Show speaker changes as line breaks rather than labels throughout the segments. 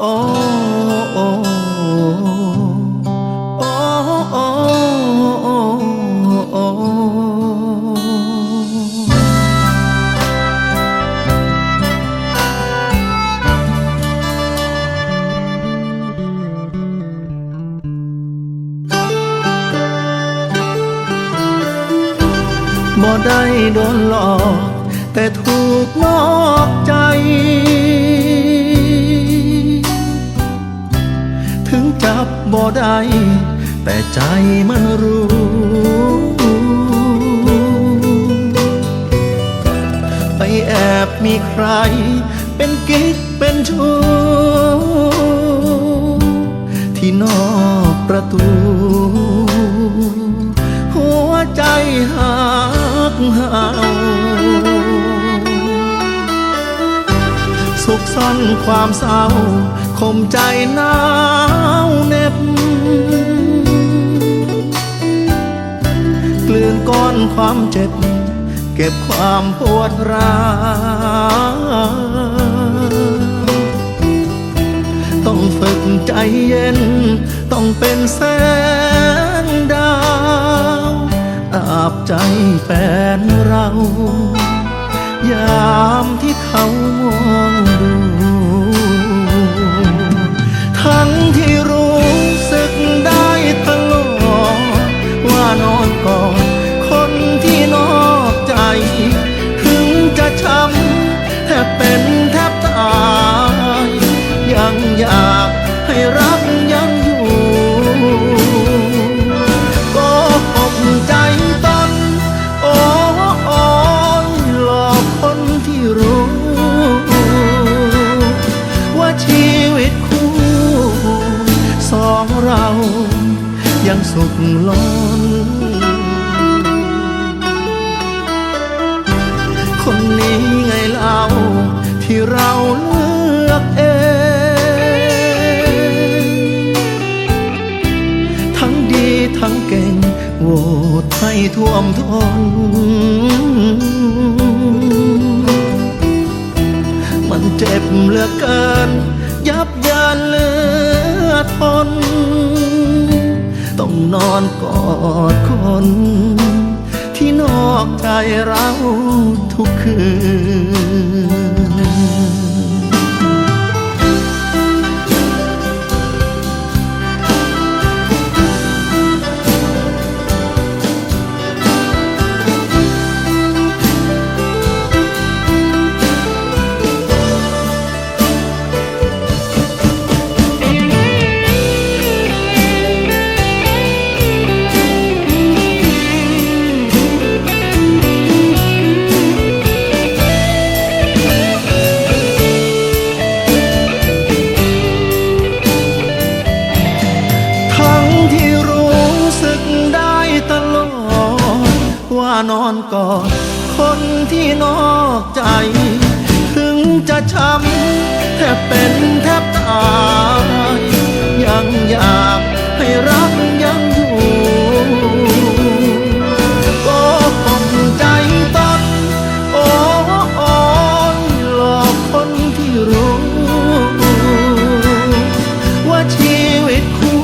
โอ้โอ้โอ้โอ้โอ้บ่ได้โดนหลอก แต่ถูกนอกใจับบ่ได้แต่ใจมันรู้ ไปแอบมีใคร เป็นกิ๊กเป็นชู้ที่นอกประตู ซ่อนความเศร้าคมใจหนาวเหน็บกลืนก้อนความเจ็บ เก็บความปวดร้าวต้องฝึกใจเย็น ต้องเป็นแสงดาวอาบใจแฟนเรา ยามที่เขามอง สุขล้น คนนี้ไงเล่าที่เราเลือกเอง ทั้งดีทั้งเก่งโหวตให้ท่วมทน มันเจ็บเหลือเกิน ยับยันเหลือทน ต้องนอนกอดคน ที่นอกใจเราทุกคืนานอนกอดคนที่นอกใจ ถึงจะช้ำแทบเป็นแทบตายยังอยากให้รักยังอยู่ก็คงใจตนโอ้อ้ยหลอกคนที่รู้ ว่าชีวิตคู่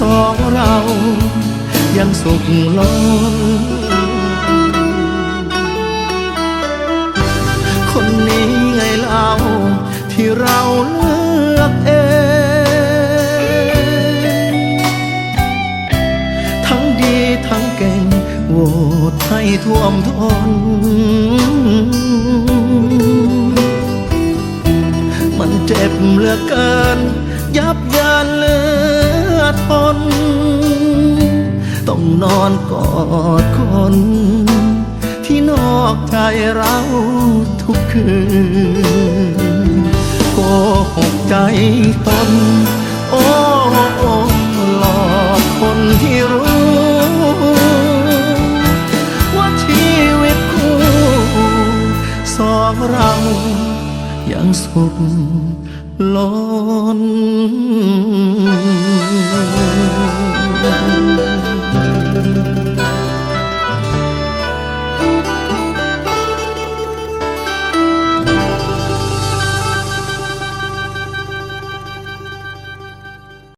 สองเรายังสุขล้น เราเลือกเอง ทั้งดีทั้งเก่งโหวตให้ท่วมทน มันเจ็บเหลือเกิน ยับยันเลือทน ต้องนอนกอดคนที่นอกใจเราทุกคืน หกใจตน โอ้โอ้หลอกคนที่รู้ ว่าชีวิตคู่สองเรายังสุขล้น